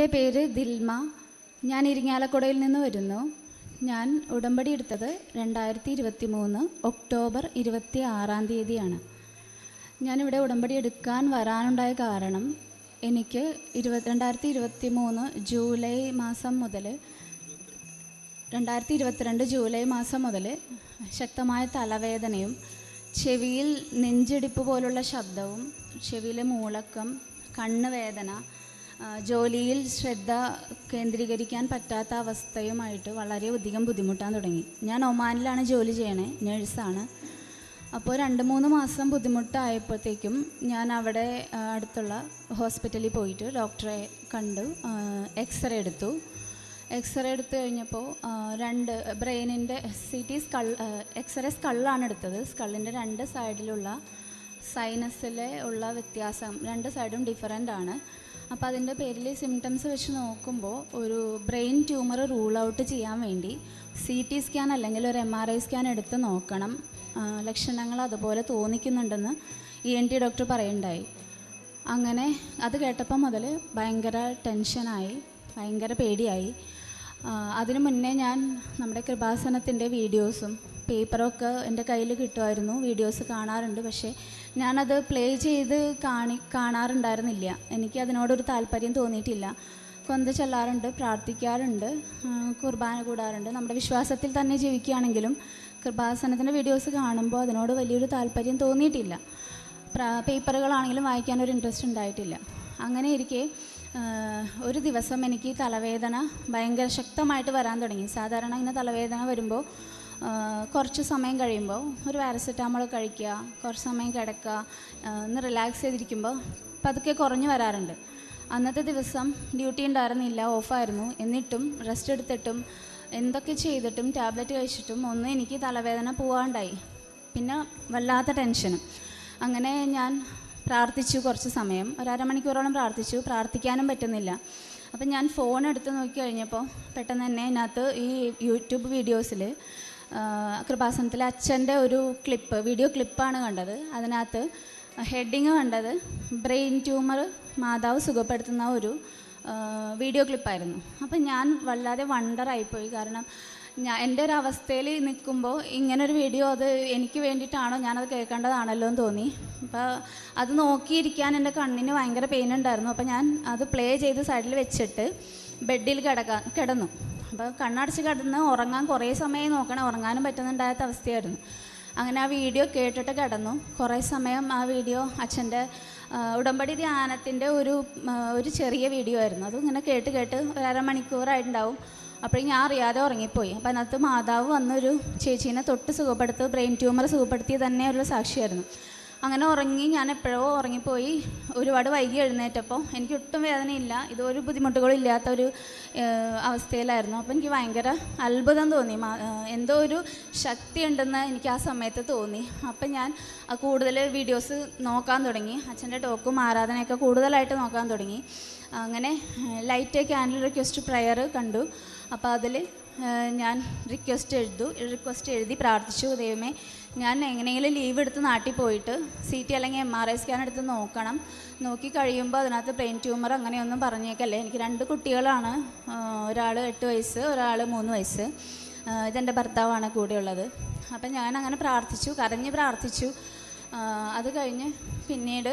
എന്റെ പേര് ദിൽമ. ഞാൻ ഇരിങ്ങാലക്കുടയിൽ നിന്ന് വരുന്നു. ഞാൻ ഉടമ്പടി എടുത്തത് രണ്ടായിരത്തി ഇരുപത്തി മൂന്ന് ഒക്ടോബർ ഇരുപത്തി ആറാം തീയതിയാണ്. ഞാനിവിടെ ഉടമ്പടി എടുക്കാൻ വരാനുണ്ടായ കാരണം എനിക്ക് ഇരുപത് രണ്ടായിരത്തി ഇരുപത്തി മൂന്ന് ജൂലൈ മാസം മുതൽ രണ്ടായിരത്തി ഇരുപത്തിരണ്ട് ജൂലൈ മാസം മുതൽ ശക്തമായ തലവേദനയും ചെവിയിൽ നെഞ്ചിടിപ്പ് പോലുള്ള ശബ്ദവും ചെവിയിലെ മൂളക്കം കണ്ണ് വേദന ആ, ജോലിയിൽ ശ്രദ്ധ കേന്ദ്രീകരിക്കാൻ പറ്റാത്ത അവസ്ഥയുമായിട്ട് വളരെയധികം ബുദ്ധിമുട്ടാൻ തുടങ്ങി. ഞാൻ ഒമാനിലാണ് ജോലി ചെയ്യണേ നേഴ്സാണ്. അപ്പോൾ രണ്ട് മൂന്ന് മാസം ബുദ്ധിമുട്ടായപ്പോഴത്തേക്കും ഞാൻ അവിടെ അടുത്തുള്ള ഹോസ്പിറ്റലിൽ പോയിട്ട് ഡോക്ടറെ കണ്ടു എക്സ്റേ എടുത്തു. എക്സ്റേ എടുത്തു കഴിഞ്ഞപ്പോൾ രണ്ട് ബ്രെയിനിന്റെ C T skull X ray സ്കള്ളാണ് എടുത്തത്. സ്കള്ളിന്റെ രണ്ട് സൈഡിലുള്ള സൈനസിലെ ഉള്ള വ്യത്യാസം രണ്ട് സൈഡും ഡിഫറന്റ് ആണ്. അപ്പോൾ അതിന്റെ പേരിൽ സിംറ്റംസ് വെച്ച് നോക്കുമ്പോൾ ഒരു ബ്രെയിൻ ട്യൂമർ റൂൾ ഔട്ട് ചെയ്യാൻ വേണ്ടി സി ടി സ്കാൻ അല്ലെങ്കിൽ ഒരു എം ആർ ഐ സ്കാൻ എടുത്ത് നോക്കണം. ലക്ഷണങ്ങൾ അതുപോലെ തോന്നിക്കുന്നുണ്ടെന്ന് ഇ എൻ ടി ഡോക്ടർ പറയുണ്ടായി അങ്ങനെ അത് കേട്ടപ്പോൾ മുതൽ ഭയങ്കര ടെൻഷനായി ഭയങ്കര പേടിയായി. അതിനു മുന്നേ ഞാൻ നമ്മുടെ കൃപാസനത്തിന്റെ വീഡിയോസും പേപ്പറൊക്കെ എന്റെ കയ്യിൽ കിട്ടുമായിരുന്നു. വീഡിയോസ് കാണാറുണ്ട്. പക്ഷേ ഞാനത് പ്ലേ ചെയ്ത് കാണി കാണാറുണ്ടായിരുന്നില്ല. എനിക്ക് അതിനോടൊരു താല്പര്യം തോന്നിയിട്ടില്ല. കൊന്ത ചെല്ലാറുണ്ട് പ്രാർത്ഥിക്കാറുണ്ട് കുർബാന കൂടാറുണ്ട്. നമ്മുടെ വിശ്വാസത്തിൽ തന്നെ ജീവിക്കുകയാണെങ്കിലും കൃപാസനത്തിന്റെ വീഡിയോസ് കാണുമ്പോൾ അതിനോട് വലിയൊരു താല്പര്യം തോന്നിയിട്ടില്ല. പേപ്പറുകളാണെങ്കിലും വായിക്കാനൊരു ഇൻട്രസ്റ്റ് ഉണ്ടായിട്ടില്ല. അങ്ങനെ ഇരിക്കെ ഒരു ദിവസം എനിക്ക് തലവേദന ഭയങ്കര ശക്തമായിട്ട് വരാൻ തുടങ്ങി. സാധാരണ ഇങ്ങനെ തലവേദന വരുമ്പോൾ കുറച്ച് സമയം കഴിയുമ്പോൾ ഒരു പാരസെറ്റാമോൾ കഴിക്കുക കുറച്ച് സമയം കിടക്കുക ഒന്ന് റിലാക്സ് ചെയ്തിരിക്കുമ്പോൾ പതുക്കെ കുറഞ്ഞു വരാറുണ്ട്. അന്നത്തെ ദിവസം ഡ്യൂട്ടി ഉണ്ടായിരുന്നില്ല ഓഫായിരുന്നു എന്നിട്ടും റെസ്റ്റ് എടുത്തിട്ടും എന്തൊക്കെ ചെയ്തിട്ടും ടാബ്ലറ്റ് കഴിച്ചിട്ടും ഒന്നും എനിക്ക് തലവേദന പോവാണ്ടായി. പിന്നെ വല്ലാത്ത ടെൻഷനും അങ്ങനെ ഞാൻ പ്രാർത്ഥിച്ചു കുറച്ച് സമയം. ഒരു അരമണിക്കൂറോളം പ്രാർത്ഥിച്ചു. പ്രാർത്ഥിക്കാനും പറ്റുന്നില്ല. അപ്പം ഞാൻ ഫോൺ എടുത്ത് നോക്കി കഴിഞ്ഞപ്പോൾ പെട്ടെന്ന് തന്നെ അതിനകത്ത് ഈ യൂട്യൂബ് വീഡിയോസിൽ കൃപാസനത്തിലെ അച്ഛന്റെ ഒരു ക്ലിപ്പ് വീഡിയോ ക്ലിപ്പാണ് കണ്ടത്. അതിനകത്ത് ഹെഡിങ് കണ്ടത് ബ്രെയിൻ ട്യൂമർ മാതാവ് സുഖപ്പെടുത്തുന്ന ഒരു വീഡിയോ ക്ലിപ്പായിരുന്നു അപ്പം ഞാൻ വല്ലാതെ വണ്ടറായിപ്പോയി കാരണം ഞാൻ എന്റെ ഒരു അവസ്ഥയിൽ നിൽക്കുമ്പോൾ ഇങ്ങനൊരു വീഡിയോ അത് എനിക്ക് വേണ്ടിയിട്ടാണോ ഞാനത് കേൾക്കേണ്ടതാണല്ലോ എന്ന് തോന്നി. അപ്പോൾ അത് നോക്കിയിരിക്കാൻ എന്റെ കണ്ണിന് ഭയങ്കര പെയിൻ ഉണ്ടായിരുന്നു. അപ്പോൾ ഞാൻ അത് പ്ലേ ചെയ്ത് സൈഡിൽ വെച്ചിട്ട് ബെഡിൽ കിടക്കാൻ കിടന്നു. അപ്പോൾ കണ്ണടച്ച് കിടന്ന് ഉറങ്ങാൻ കുറേ സമയം നോക്കണം. ഉറങ്ങാനും പറ്റുന്നുണ്ടാകാത്ത അവസ്ഥയായിരുന്നു. അങ്ങനെ ആ വീഡിയോ കേട്ടിട്ട് കിടന്നു. കുറേ സമയം ആ വീഡിയോ അച്ഛന്റെ ഉടമ്പടി ധ്യാനത്തിന്റെ ഒരു ഒരു ചെറിയ വീഡിയോ ആയിരുന്നു. അത് ഇങ്ങനെ കേട്ട് കേട്ട് ഒരു അരമണിക്കൂറായിട്ടുണ്ടാവും. അപ്പോഴും ഞാൻ അറിയാതെ ഉറങ്ങിപ്പോയി. അപ്പം അതിനകത്ത് മാതാവ് വന്നൊരു ചേച്ചീനെ തൊട്ട് സുഖപ്പെടുത്ത് ബ്രെയിൻ ട്യൂമർ സുഖപ്പെടുത്തിയ തന്നെ ഒരു സാക്ഷിയായിരുന്നു. അങ്ങനെ ഉറങ്ങി ഞാൻ എപ്പോഴോ ഉറങ്ങിപ്പോയി ഒരുപാട് വൈകി എഴുന്നേറ്റപ്പോൾ എനിക്ക് ഒട്ടും വേദനയില്ല. ഇതൊരു ബുദ്ധിമുട്ടുകളും ഇല്ലാത്ത ഒരു അവസ്ഥയിലായിരുന്നു. അപ്പോൾ എനിക്ക് ഭയങ്കര അത്ഭുതം തോന്നി. എന്തോ ഒരു ശക്തി ഉണ്ടെന്ന് എനിക്ക് ആ സമയത്ത് തോന്നി. അപ്പം ഞാൻ കൂടുതൽ വീഡിയോസ് നോക്കാൻ തുടങ്ങി. അച്ഛന്റെ ടോക്കും ആരാധനയൊക്കെ കൂടുതലായിട്ട് നോക്കാൻ തുടങ്ങി. അങ്ങനെ ലൈറ്റ് ക്യാൻഡിൽ റിക്വസ്റ്റ് പ്രയർ കണ്ടു. അപ്പോൾ അതിൽ ഞാൻ റിക്വസ്റ്റ് എഴുതു. റിക്വസ്റ്റ് എഴുതി പ്രാർത്ഥിച്ചു. ദൈവമേ ഞാൻ എങ്ങനെയെങ്കിലും ലീവ് എടുത്ത് നാട്ടിൽ പോയിട്ട് സി ടി അല്ലെങ്കിൽ എം ആർ ഐ സ്കാൻ എടുത്ത് നോക്കണം. നോക്കി കഴിയുമ്പോൾ അതിനകത്ത് ബ്രെയിൻ ട്യൂമർ അങ്ങനെയൊന്നും പറഞ്ഞേക്കല്ലേ. എനിക്ക് രണ്ട് കുട്ടികളാണ്. ഒരാൾ എട്ട് വയസ്സ് ഒരാൾ മൂന്ന് വയസ്സ്. ഇതെന്റെ ഭർത്താവാണ് കൂടെയുള്ളത് അപ്പം ഞാൻ അങ്ങനെ പ്രാർത്ഥിച്ചു കരഞ്ഞ് പ്രാർത്ഥിച്ചു. അത് കഴിഞ്ഞ് പിന്നീട്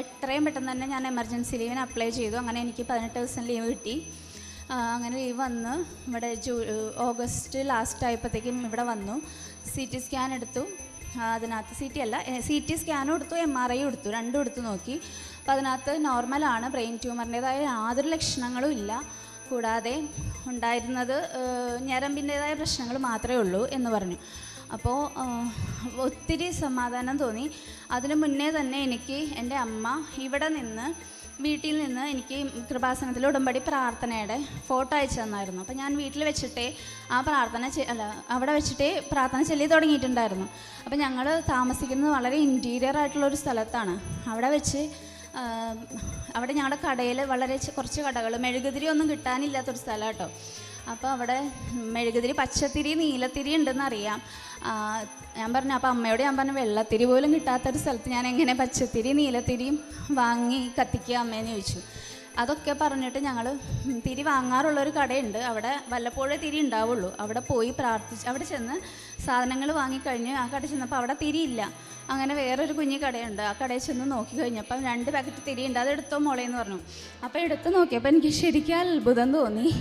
എത്രയും പെട്ടെന്ന് തന്നെ ഞാൻ എമർജൻസി ലീവിന് അപ്ലൈ ചെയ്തു. അങ്ങനെ എനിക്ക് പതിനെട്ട് ദിവസം ലീവ് കിട്ടി. അങ്ങനെ ലീവ് വന്ന് ഇവിടെ ജൂ ഓഗസ്റ്റ് ലാസ്റ്റ് ആയപ്പോഴത്തേക്കും ഇവിടെ വന്നു. സി ടി സ്കാൻ എടുത്തു. അതിനകത്ത് സി ടി അല്ല സി ടി സ്കാനും എടുത്തു എം ആർ ഐ എടുത്തു രണ്ടും എടുത്തു നോക്കി. അപ്പോൾ അതിനകത്ത് നോർമലാണ് ബ്രെയിൻ ട്യൂമറിന്റെതായ യാതൊരു ലക്ഷണങ്ങളും ഇല്ല. കൂടാതെ ഉണ്ടായിരുന്നത് ഞരമ്പിന്റെതായ പ്രശ്നങ്ങൾ മാത്രമേ ഉള്ളൂ എന്ന് പറഞ്ഞു. അപ്പോൾ ഒത്തിരി സമാധാനം തോന്നി. അതിനു മുന്നേ തന്നെ എനിക്ക് എന്റെ അമ്മ ഇവിടെ നിന്ന് വീട്ടിൽ നിന്ന് എനിക്ക് കൃപാസനത്തിൽ ഉടമ്പടി പ്രാർത്ഥനയുടെ ഫോട്ടോ അയച്ചു തന്നായിരുന്നു. അപ്പോൾ ഞാൻ വീട്ടിൽ വെച്ചിട്ടേ ആ പ്രാർത്ഥന അല്ല അവിടെ വെച്ചിട്ടേ പ്രാർത്ഥന ചൊല്ലി തുടങ്ങിയിട്ടുണ്ടായിരുന്നു. അപ്പോൾ ഞങ്ങൾ താമസിക്കുന്നത് വളരെ ഇന്റീരിയർ ആയിട്ടുള്ള ഒരു സ്ഥലത്താണ്. അവിടെ വെച്ച് അവിടെ ഞങ്ങളുടെ കടയിൽ വളരെ കുറച്ച് കടകൾ മെഴുകുതിരി ഒന്നും കിട്ടാനില്ലാത്തൊരു സ്ഥലം കേട്ടോ അപ്പോൾ അവിടെ മെഴുകുതിരി പച്ചത്തിരി നീലത്തിരി ഉണ്ടെന്ന് അറിയാം ആ, ഞാൻ പറഞ്ഞു അപ്പോൾ അമ്മയോട് ഞാൻ പറഞ്ഞു വെള്ളത്തിരി പോലും കിട്ടാത്തൊരു സ്ഥലത്ത് ഞാൻ എങ്ങനെ പച്ചത്തിരി നീലത്തിരിയും വാങ്ങി കത്തിക്കുക അമ്മേന്ന് ചോദിച്ചു. അതൊക്കെ പറഞ്ഞിട്ട് ഞങ്ങൾ തിരി വാങ്ങാറുള്ള ഒരു കടയുണ്ട്. അവിടെ വല്ലപ്പോഴേ തിരി ഉണ്ടാവുള്ളൂ. അവിടെ പോയി പ്രാർത്ഥിച്ച് അവിടെ ചെന്ന് സാധനങ്ങൾ വാങ്ങിക്കഴിഞ്ഞ് ആ കട ചെന്നപ്പോൾ അവിടെ തിരിയില്ല. അങ്ങനെ വേറൊരു കുഞ്ഞി കടയുണ്ട്. ആ കടയിൽ ചെന്ന് നോക്കി കഴിഞ്ഞപ്പോൾ രണ്ട് പാക്കറ്റ് തിരിയുണ്ട്. അത് എടുത്തോ മോളെ എന്ന് പറഞ്ഞു. അപ്പോൾ എടുത്ത് നോക്കിയപ്പോൾ എനിക്ക് ശരിക്കും അത്ഭുതം തോന്നി.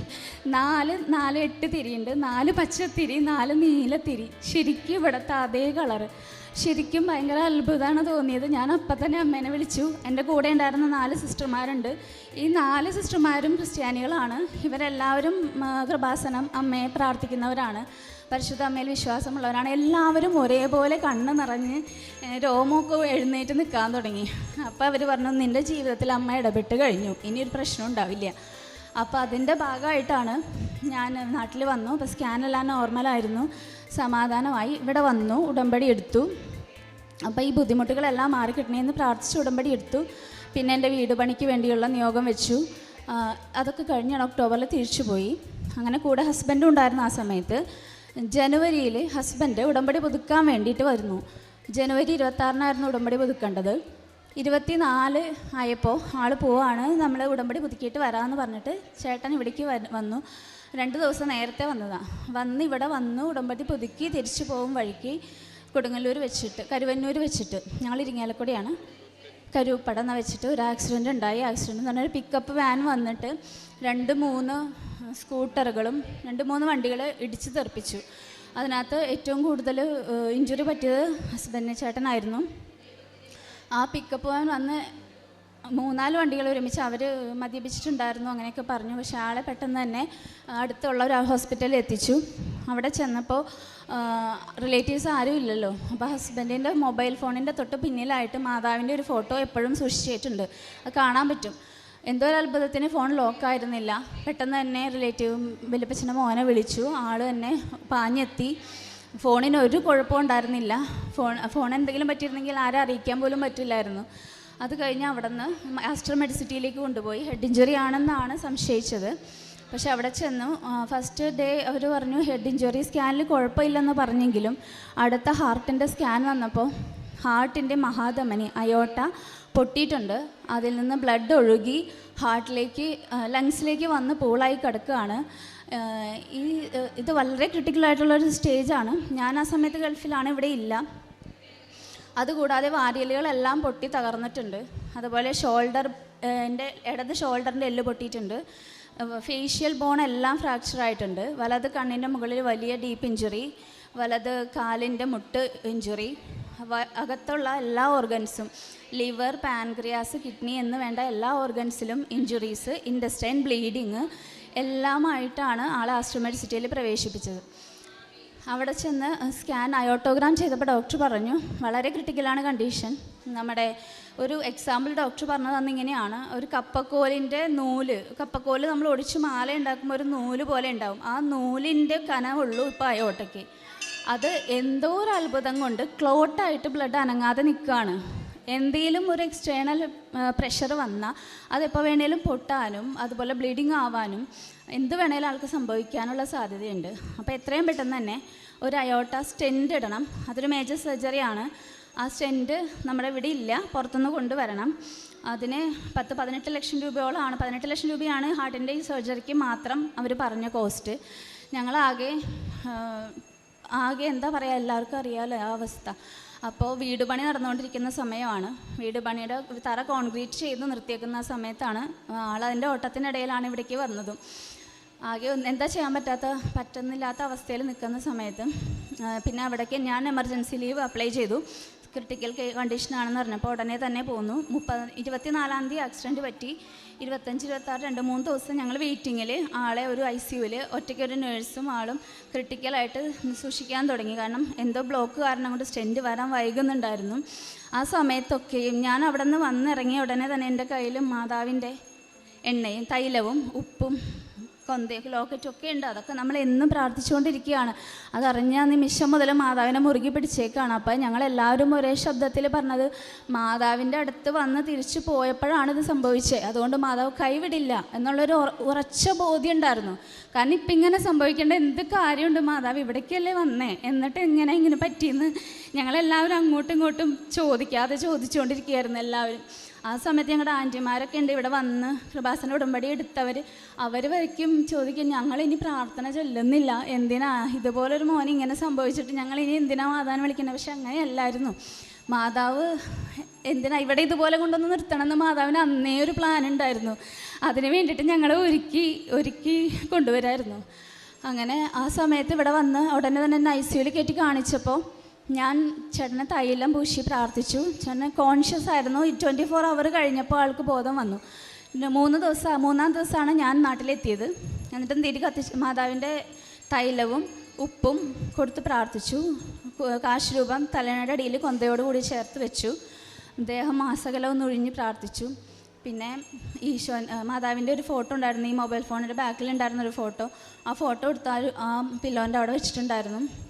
നാല് നാല് എട്ട് തിരിയുണ്ട്. നാല് പച്ച തിരി നാല് നീല തിരി. ശരിക്കും ഇവിടുത്തെ അതേ കളറ് ശരിക്കും ഭയങ്കര അത്ഭുതമാണ് തോന്നിയത്. ഞാൻ അപ്പം തന്നെ അമ്മേനെ വിളിച്ചു. എന്റെ കൂടെ ഉണ്ടായിരുന്ന നാല് സിസ്റ്റർമാരുണ്ട്. ഈ നാല് സിസ്റ്റർമാരും ക്രിസ്ത്യാനികളാണ്. ഇവരെല്ലാവരും കൃപാസനം അമ്മയെ പ്രാർത്ഥിക്കുന്നവരാണ്. പരിശുദ്ധ അമ്മയിൽ വിശ്വാസമുള്ളവരാണ്. എല്ലാവരും ഒരേപോലെ കണ്ണ് നിറഞ്ഞ് രോമമൊക്കെ എഴുന്നേറ്റ് നിൽക്കാൻ തുടങ്ങി. അപ്പോൾ അവർ പറഞ്ഞു നിന്റെ ജീവിതത്തിൽ അമ്മ ഇടപെട്ട് കഴിഞ്ഞു. ഇനി ഒരു പ്രശ്നം ഉണ്ടാവില്ല. അപ്പോൾ അതിന്റെ ഭാഗമായിട്ടാണ് ഞാൻ നാട്ടിൽ വന്നു. അപ്പോൾ സ്കാനെല്ലാം നോർമലായിരുന്നു സമാധാനമായി ഇവിടെ വന്നു ഉടമ്പടി എടുത്തു. അപ്പോൾ ഈ ബുദ്ധിമുട്ടുകളെല്ലാം മാറിക്കിട്ടണേന്ന് പ്രാർത്ഥിച്ച് ഉടമ്പടി എടുത്തു. പിന്നെ എന്റെ വീട് പണിക്ക് വേണ്ടിയുള്ള നിയോഗം വെച്ചു. അതൊക്കെ കഴിഞ്ഞാണ് ഒക്ടോബറിൽ തിരിച്ചു പോയി. അങ്ങനെ കൂടെ ഹസ്ബൻഡും ഉണ്ടായിരുന്നു ആ സമയത്ത്. ജനുവരിയിൽ ഹസ്ബൻഡ് ഉടമ്പടി പുതുക്കാൻ വേണ്ടിയിട്ട് വരുന്നു. ജനുവരി ഇരുപത്താറിനായിരുന്നു ഉടമ്പടി പുതുക്കേണ്ടത്. ഇരുപത്തിനാല് ആയപ്പോൾ ആൾ പോവാണ്. നമ്മൾ ഉടമ്പടി പുതുക്കിയിട്ട് വരാമെന്ന് പറഞ്ഞിട്ട് ചേട്ടൻ ഇവിടേക്ക് വന്നു. രണ്ട് ദിവസം നേരത്തെ വന്നതാണ് വന്ന് ഇവിടെ വന്നു ഉടമ്പടി പുതുക്കി തിരിച്ചു പോകും വഴിക്ക് കൊടുങ്ങല്ലൂർ വെച്ചിട്ട് കരുവന്നൂർ വെച്ചിട്ട്. ഞങ്ങൾ ഇരിങ്ങാലക്കുടിയാണ്. കരുപ്പട എന്ന് വെച്ചിട്ട് ഒരു ആക്സിഡന്റ് ഉണ്ടായി. ആക്സിഡന്റ് എന്ന് പറഞ്ഞാൽ ഒരു പിക്കപ്പ് വാൻ വന്നിട്ട് രണ്ട് മൂന്ന് സ്കൂട്ടറുകളും രണ്ട് മൂന്ന് വണ്ടികൾ ഇടിച്ചു തെറിപ്പിച്ചു. അതിനകത്ത് ഏറ്റവും കൂടുതൽ ഇഞ്ചുറി പറ്റിയത് ഹസ്ബൻഡ് ചേട്ടനായിരുന്നു. ആ പിക്കപ്പ് വാൻ വന്ന് മൂന്നാൽ വണ്ടികൾ ഒരുമിച്ച് അവർ മദ്യപിച്ചിട്ടുണ്ടായിരുന്നു അങ്ങനെയൊക്കെ പറഞ്ഞു. പക്ഷെ ആളെ പെട്ടെന്ന് തന്നെ അടുത്തുള്ള ഒരു ഹോസ്പിറ്റലിൽ എത്തിച്ചു. അവിടെ ചെന്നപ്പോൾ റിലേറ്റീവ്സ് ആരും ഇല്ലല്ലോ. അപ്പോൾ ഹസ്ബൻഡിന്റെ മൊബൈൽ ഫോണിന്റെ തൊട്ട് പിന്നിലായിട്ട് മാതാവിന്റെ ഒരു ഫോട്ടോ എപ്പോഴും സൂക്ഷിച്ചിട്ടുണ്ട്. അത് കാണാൻ പറ്റും. എന്തോ ഒരു അത്ഭുതത്തിന് ഫോൺ ലോക്കായിരുന്നില്ല പെട്ടെന്ന് തന്നെ റിലേറ്റീവ് വലിയപ്പച്ചന്റെ മോനെ വിളിച്ചു. ആൾ തന്നെ പാഞ്ഞെത്തി. ഫോണിന് ഒരു കുഴപ്പവും ഉണ്ടായിരുന്നില്ല. ഫോൺ ഫോൺ എന്തെങ്കിലും പറ്റിയിരുന്നെങ്കിൽ ആരെ അറിയിക്കാൻ പോലും പറ്റില്ലായിരുന്നു. അത് കഴിഞ്ഞ് അവിടെ നിന്ന് ആസ്റ്റർ മെഡിസിറ്റിയിലേക്ക് കൊണ്ടുപോയി. ഹെഡ് ഇഞ്ചുറി ആണെന്നാണ് സംശയിച്ചത്. പക്ഷേ അവിടെ ചെന്നു. ഫസ്റ്റ് ഡേ അവർ പറഞ്ഞു ഹെഡ് ഇഞ്ചുറി സ്കാനിൽ കുഴപ്പമില്ലെന്ന് പറഞ്ഞെങ്കിലും അടുത്ത ഹാർട്ടിന്റെ സ്കാൻ വന്നപ്പോൾ ഹാർട്ടിന്റെ മഹാധമനി അയോട്ട പൊട്ടിയിട്ടുണ്ട്. അതിൽ നിന്ന് ബ്ലഡ് ഒഴുകി ഹാർട്ടിലേക്ക് ലങ്സിലേക്ക് വന്ന് പൂളായി കിടക്കുകയാണ്. ഈ ഇത് വളരെ ക്രിട്ടിക്കൽ ക്രിട്ടിക്കലായിട്ടുള്ളൊരു സ്റ്റേജാണ് ഞാൻ ആ സമയത്ത് ഗൾഫിലാണ് ഇവിടെ ഇല്ല. അതുകൂടാതെ വാരിയലുകളെല്ലാം പൊട്ടി തകർന്നിട്ടുണ്ട്. അതുപോലെ ഷോൾഡർ എന്റെ ഇടത് ഷോൾഡറിന്റെ എല്ല് പൊട്ടിയിട്ടുണ്ട്. ഫേഷ്യൽ ബോൺ എല്ലാം ഫ്രാക്ചർ ആയിട്ടുണ്ട്. വലത് കണ്ണിന്റെ മുകളിൽ വലിയ ഡീപ്പ് ഇഞ്ചുറി വലത് കാലിന്റെ മുട്ട് ഇഞ്ചുറി അകത്തുള്ള എല്ലാ ഓർഗൻസും ലിവർ പാൻക്രിയാസ് കിഡ്നി എന്ന് വേണ്ട എല്ലാ ഓർഗൻസിലും ഇഞ്ചുറീസ് ഇൻഡസ്റ്റൈൻ ബ്ലീഡിങ് എല്ലാമായിട്ടാണ് ആളെ ആസ്ട്രോമെഡ് സിറ്റിയിൽ പ്രവേശിപ്പിച്ചത്. അവിടെ ചെന്ന് സ്കാൻ അയോട്ടോഗ്രാം ചെയ്തപ്പോൾ ഡോക്ടർ പറഞ്ഞു വളരെ ക്രിട്ടിക്കലാണ് കണ്ടീഷൻ നമ്മുടെ ഒരു എക്സാമ്പിൾ ഡോക്ടർ പറഞ്ഞു അന്ന് ഇങ്ങനെയാണ്. ഒരു കപ്പക്കോലിന്റെ നൂൽ കപ്പക്കോൽ നമ്മൾ ഒടിച്ച് മാല ഉണ്ടാക്കുമ്പോൾ ഒരു നൂൽ പോലെ ഉണ്ടാവും. ആ നൂലിന്റെ കനവുള്ളൂ ഇപ്പോൾ അയോട്ടയ്ക്ക് അത് എന്തോ ഒരു അത്ഭുതം കൊണ്ട് ക്ലോട്ടായിട്ട് ബ്ലഡ് അനങ്ങാതെ നിൽക്കുകയാണ് എന്തെങ്കിലും ഒരു എക്സ്റ്റേണൽ പ്രഷർ വന്നാൽ അതെപ്പോൾ വേണേലും പൊട്ടാനും അതുപോലെ ബ്ലീഡിങ് ആവാനും എന്ത് വേണേലും ആൾക്ക് സംഭവിക്കാനുള്ള സാധ്യതയുണ്ട്. അപ്പോൾ എത്രയും പെട്ടെന്ന് തന്നെ ഒരു അയോട്ട സ്റ്റെൻഡ് ഇടണം. അതൊരു മേജർ സർജറിയാണ് ആ സ്റ്റെന്റ് നമ്മുടെ ഇവിടെ ഇല്ല പുറത്തുനിന്ന് കൊണ്ടുവരണം. അതിന് പത്ത് പതിനെട്ട് ലക്ഷം രൂപയോളമാണ്. പതിനെട്ട് ലക്ഷം രൂപയാണ് ഹാർട്ടിന്റെ ഈ സർജറിക്ക് മാത്രം അവർ പറഞ്ഞ കോസ്റ്റ് ഞങ്ങളാകെ ആകെ എന്താ പറയുക എല്ലാവർക്കും അറിയാമല്ലോ ആ അവസ്ഥ. അപ്പോൾ വീട് പണി നടന്നുകൊണ്ടിരിക്കുന്ന സമയമാണ്. വീട് പണിയുടെ തറ കോൺക്രീറ്റ് ചെയ്ത് നിർത്തിയേക്കുന്ന സമയത്താണ് ആൾ അതിന്റെ ഓട്ടത്തിനിടയിലാണ് ഇവിടേക്ക് വന്നതും. ആകെ എന്താ ചെയ്യാൻ പറ്റാത്ത പറ്റുന്നില്ലാത്ത അവസ്ഥയിൽ നിൽക്കുന്ന സമയത്ത് പിന്നെ അവിടേക്ക് ഞാൻ എമർജൻസി ലീവ് അപ്ലൈ ചെയ്തു. ക്രിട്ടിക്കൽ കണ്ടീഷനാണെന്ന് പറഞ്ഞപ്പോൾ ഉടനെ തന്നെ പോന്നു. മുപ്പത് ഇരുപത്തിനാലാം തീയതി ആക്സിഡന്റ് പറ്റി. ഇരുപത്തഞ്ച് ഇരുപത്താറ് രണ്ട് മൂന്ന് ദിവസം ഞങ്ങൾ വെയിറ്റിങ്ങിൽ ആളെ ഒരു ഐ സി യുവിൽ ഒറ്റയ്ക്ക് ഒരു നേഴ്സും ആളും ക്രിട്ടിക്കലായിട്ട് സൂക്ഷിക്കാൻ തുടങ്ങി. കാരണം എന്തോ ബ്ലോക്ക് കാരണം കൊണ്ട് സ്റ്റെന്റ് വരാൻ വൈകുന്നുണ്ടായിരുന്നു. ആ സമയത്തൊക്കെയും ഞാൻ അവിടെ നിന്ന് വന്നിറങ്ങിയ ഉടനെ തന്നെ എന്റെ കയ്യിൽ മാതാവിന്റെ എണ്ണയും തൈലവും ഉപ്പും കൊന്തയൊക്കെ ലോക്കറ്റും ഒക്കെ ഉണ്ട്. അതൊക്കെ നമ്മൾ എന്നും പ്രാർത്ഥിച്ചുകൊണ്ടിരിക്കുകയാണ്. അതറിഞ്ഞ നിമിഷം മുതൽ മാതാവിനെ മുറുകി പിടിച്ചേക്കാണ്. അപ്പോൾ ഞങ്ങളെല്ലാവരും ഒരേ ശബ്ദത്തിൽ പറഞ്ഞത് മാതാവിന്റെ അടുത്ത് വന്ന് തിരിച്ചു പോയപ്പോഴാണ് ഇത് സംഭവിച്ചത് അതുകൊണ്ട് മാതാവ് കൈവിടില്ല. എന്നുള്ളൊരു ഉറ- ഉറച്ച ബോധ്യം ഉണ്ടായിരുന്നു കാരണം ഇപ്പം ഇങ്ങനെ സംഭവിക്കേണ്ട എന്ത് കാര്യമുണ്ട്? മാതാവ് ഇവിടേക്കല്ലേ വന്നേ? എന്നിട്ട് ഇങ്ങനെ ഇങ്ങനെ പറ്റിയെന്ന്? ഞങ്ങളെല്ലാവരും അങ്ങോട്ടും ഇങ്ങോട്ടും ചോദിക്കാതെ ചോദിച്ചുകൊണ്ടിരിക്കുകയായിരുന്നു എല്ലാവരും. ആ സമയത്ത് ഞങ്ങളുടെ ആന്റിമാരൊക്കെ ഉണ്ട്. ഇവിടെ വന്ന് കൃപാസന ഉടമ്പടി എടുത്തവർ അവർ വരയ്ക്കും ചോദിക്കും ഞങ്ങൾ ഇനി പ്രാർത്ഥന ചൊല്ലുന്നില്ല. എന്തിനാ? ഇതുപോലൊരു മോൻ ഇങ്ങനെ സംഭവിച്ചിട്ട് ഞങ്ങൾ ഇനി എന്തിനാ മാതാവിനെ വിളിക്കുന്നത്? പക്ഷെ അങ്ങനെയല്ലായിരുന്നു. മാതാവ് എന്തിനാ ഇവിടെ ഇതുപോലെ കൊണ്ടുവന്ന് നിർത്തണം എന്ന് മാതാവിന് അന്നേ ഒരു പ്ലാൻ ഉണ്ടായിരുന്നു. അതിന് വേണ്ടിയിട്ട് ഞങ്ങളെ ഒരുക്കി ഒരുക്കി കൊണ്ടുവരായിരുന്നു. അങ്ങനെ ആ സമയത്ത് ഇവിടെ വന്ന് ഉടനെ തന്നെ ഐ സിയുയിൽ കയറ്റി കാണിച്ചപ്പോൾ ഞാൻ ചേട്ടനെ തൈലം പൂശി പ്രാർത്ഥിച്ചു. ചേട്ടന് കോൺഷ്യസ് ആയിരുന്നു. ട്വന്റി ഫോർ അവർ കഴിഞ്ഞപ്പോൾ ആൾക്ക് ബോധം വന്നു. മൂന്ന് ദിവസം മൂന്നാം ദിവസമാണ് ഞാൻ നാട്ടിലെത്തിയത്. എന്നിട്ടും തിരി കത്തിച്ച് മാതാവിന്റെ തൈലവും ഉപ്പും കൊടുത്ത് പ്രാർത്ഥിച്ചു. കാശ് രൂപം തലേണയുടെ അടിയിൽ കൊന്തയോട് കൂടി ചേർത്ത് വെച്ചു. അദ്ദേഹം മാസകലവും ഒഴിഞ്ഞ് പ്രാർത്ഥിച്ചു. പിന്നെ ഈശോ മാതാവിന്റെ ഒരു ഫോട്ടോ ഉണ്ടായിരുന്നു. ഈ മൊബൈൽ ഫോണിന്റെ ബാക്കിലുണ്ടായിരുന്ന ഒരു ഫോട്ടോ. ആ ഫോട്ടോ എടുത്ത് ആ ഒരു- ആ പില്ലോന്റെ അവിടെ വെച്ചിട്ടുണ്ടായിരുന്നു.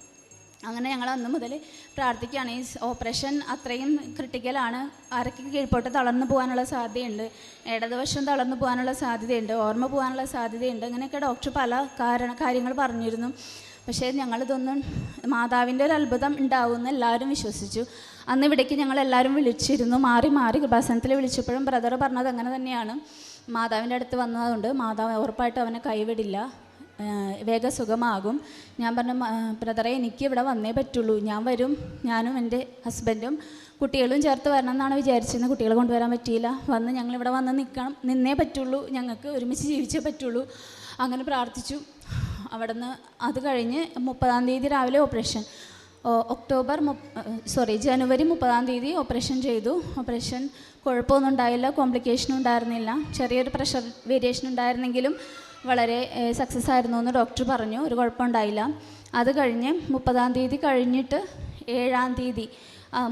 അങ്ങനെ ഞങ്ങൾ അന്ന് മുതൽ പ്രാർത്ഥിക്കുകയാണ്. ഈ ഓപ്പറേഷൻ അത്രയും ക്രിട്ടിക്കലാണ് അരക്ക് കീഴ്പോട്ട് തളർന്നു പോകാനുള്ള സാധ്യതയുണ്ട്. ഇടതുവശം തളർന്നു പോകാനുള്ള സാധ്യതയുണ്ട്. ഓർമ്മ പോകാനുള്ള സാധ്യതയുണ്ട്. അങ്ങനെയൊക്കെ ഡോക്ടർ പല കാരണ കാര്യങ്ങൾ പറഞ്ഞിരുന്നു. പക്ഷേ ഞങ്ങളിതൊന്നും മാതാവിന്റെ ഒരു അത്ഭുതം ഉണ്ടാവുമെന്ന് എല്ലാവരും വിശ്വസിച്ചു. അന്ന് ഇവിടേക്ക് ഞങ്ങൾ എല്ലാവരും വിളിച്ചിരുന്നു. മാറി മാറി കൃപാസനത്തിൽ വിളിച്ചപ്പോഴും ബ്രദർ പറഞ്ഞത് അങ്ങനെ തന്നെയാണ്. മാതാവിന്റെ അടുത്ത് വന്നതുകൊണ്ട് മാതാവ് ഉറപ്പായിട്ട് അവനെ കൈവിടില്ല. വേഗം സുഖമാകും. ഞാൻ പറഞ്ഞു "മ- ബ്രദറെ എനിക്ക് ഇവിടെ വന്നേ പറ്റുള്ളൂ. ഞാൻ വരും. ഞാനും എന്റെ ഹസ്ബൻഡും കുട്ടികളും ചേർത്ത് വരണം എന്നാണ് വിചാരിച്ചിരുന്നത് കുട്ടികളെ കൊണ്ടുവരാൻ പറ്റിയില്ല. വന്ന് ഞങ്ങൾ ഇവിടെ വന്ന് നിൽക്കണം നിന്നേ പറ്റുള്ളൂ. ഞങ്ങൾക്ക് ഒരുമിച്ച് ജീവിച്ചേ പറ്റുള്ളൂ. അങ്ങനെ പ്രാർത്ഥിച്ചു. അവിടുന്ന് അത് കഴിഞ്ഞ് മുപ്പതാം തീയതി രാവിലെ ഓപ്പറേഷൻ. ഒക്ടോബർ സോറി ജനുവരി മുപ്പതാം തീയതി ഓപ്പറേഷൻ ചെയ്തു. ഓപ്പറേഷൻ കുഴപ്പമൊന്നും ഉണ്ടായില്ല. കോംപ്ലിക്കേഷൻ ഉണ്ടായിരുന്നില്ല. ചെറിയൊരു പ്രഷർ വേരിയേഷൻ ഉണ്ടായിരുന്നെങ്കിലും വളരെ സക്സസ് ആയിരുന്നു എന്ന് ഡോക്ടർ പറഞ്ഞു. ഒരു കുഴപ്പമുണ്ടായില്ല. അത് കഴിഞ്ഞ് മുപ്പതാം തീയതി കഴിഞ്ഞിട്ട് ഏഴാം തീയതി